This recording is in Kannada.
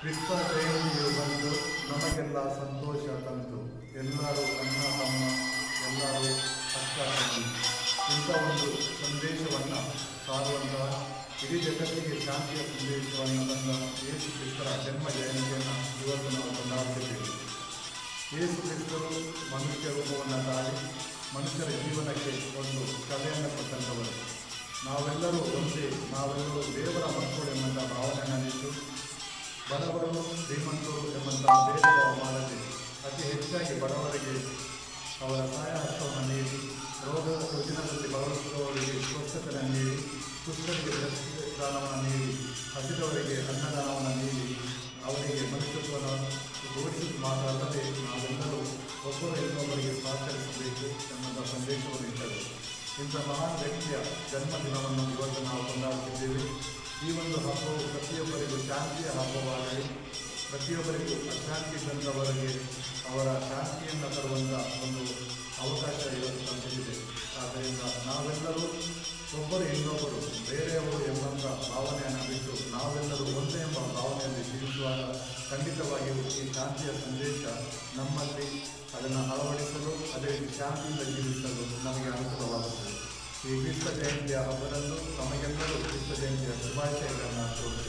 ಕ್ರಿಸ್ತ ಜಯಂತಿಯು ಬಂದು ನಮಗೆಲ್ಲ ಸಂತೋಷ ತಂತು ಎಲ್ಲರೂ ಅಣ್ಣ, ತಮ್ಮ ಎಲ್ಲರೂ ಅಕ್ಕ ಇಂಥ ಒಂದು ಸಂದೇಶವನ್ನು ಸಾರುವಂತಹ ಇಡೀ ಜಗತ್ತಿಗೆ ಶಾಂತಿಯ ಸಂದೇಶವನ್ನು ತಂದ ಯೇಸು ಕ್ರಿಸ್ತರ ಜನ್ಮ ಜಯಂತಿಯನ್ನು ಇವತ್ತು ನಾವು ಕೊಂಡಾಡುತ್ತಿದ್ದೇವೆ ಯೇಸು ಕ್ರಿಸ್ತರು ಮನುಷ್ಯ ರೂಪವನ್ನು ತಾಳಿ ಮನುಷ್ಯರ ಜೀವನಕ್ಕೆ ಒಂದು ಕಲೆಯನ್ನು ಕೊಟ್ಟಂಥವರು. ನಾವೆಲ್ಲರೂ ಒಂದೇ, ನಾವೆಲ್ಲರೂ ದೇವರ ಬಡವರು ಶ್ರೀಮಂತರು ಎಂಬಂತಹ ಭೇದ ಭಾವ ಮಾಡದೆ ಅತಿ ಹೆಚ್ಚಾಗಿ ಬಡವರಿಗೆ ಅವರ ಸಹಾಯ ಹಸ್ತವನ್ನು ನೀಡಿ, ರೋಗದ ರುಜಿನದಲ್ಲಿ ಬಳಸುವವರಿಗೆ ಸ್ವಚ್ಛತೆಯನ್ನು ನೀಡಿ, ಕುಷ್ಠರಿಗೆ ದಾನವನ್ನು ನೀಡಿ, ಹಸಿದವರಿಗೆ ಅನ್ನದಾನವನ್ನು ನೀಡಿ, ಅವರಿಗೆ ಮನುಷ್ಯತ್ವವನ್ನು ತೋರಿಸುವುದು ಮಾತ್ರವಲ್ಲದೆ ನಾವೆಲ್ಲರೂ ಒಬ್ಬರು ಇನ್ನೊಬ್ಬರಿಗೆ ಸಹಕರಿಸಬೇಕು ಎಂಬಂಥ ಸಂದೇಶವನ್ನು ಇಟ್ಟರು ಇಂಥ ಮಹಾನ್ ವ್ಯಕ್ತಿಯ ಜನ್ಮದಿನವನ್ನು ಇವತ್ತು ನಾವು ಕೊಂಡಾಡುತ್ತಿದ್ದೇವೆ. ಈ ಒಂದು ಹಬ್ಬವು ಪ್ರತಿಯೊಬ್ಬರಿಗೂ ಶಾಂತಿಯ ಹಬ್ಬವಾಗಲಿ, ಪ್ರತಿಯೊಬ್ಬರಿಗೂ ಅಶಾಂತಿ ಬಂದವರಿಗೆ ಅವರ ಶಾಂತಿಯನ್ನು ತರುವಂಥ ಒಂದು ಅವಕಾಶ ಇವತ್ತು ತಂದಿದೆ. ಆದ್ದರಿಂದ ನಾವೆಲ್ಲರೂ ಒಬ್ಬರು ಇನ್ನೊಬ್ಬರು, ಬೇರೆಯವರು ಎಂಬಂಥ ಭಾವನೆಯನ್ನು ಬಿಟ್ಟು ನಾವೆಲ್ಲರೂ ಒಂದೇ ಎಂಬ ಭಾವನೆಯಲ್ಲಿ ಜೀವಿಸುವಾಗ ಖಂಡಿತವಾಗಿಯೂ ಈ ಶಾಂತಿಯ ಸಂದೇಶ ನಮ್ಮಲ್ಲಿ ಅದನ್ನು ಅಳವಡಿಸಲು, ಅದೇ ಶಾಂತಿಯಿಂದ ಜೀವಿಸಲು ನಮಗೆ ಅನುಕೂಲವಾಗುತ್ತದೆ. ಈ ವಿಶ್ವ ಜಯಂತಿಯ ಹಬ್ಬದಂದು ನಮಗೆಲ್ಲರೂ ವಿಶ್ವ ಜಯಂತಿಯ ಶುಭಾಶಯಗಳನ್ನು ತೋರುತ್ತೇವೆ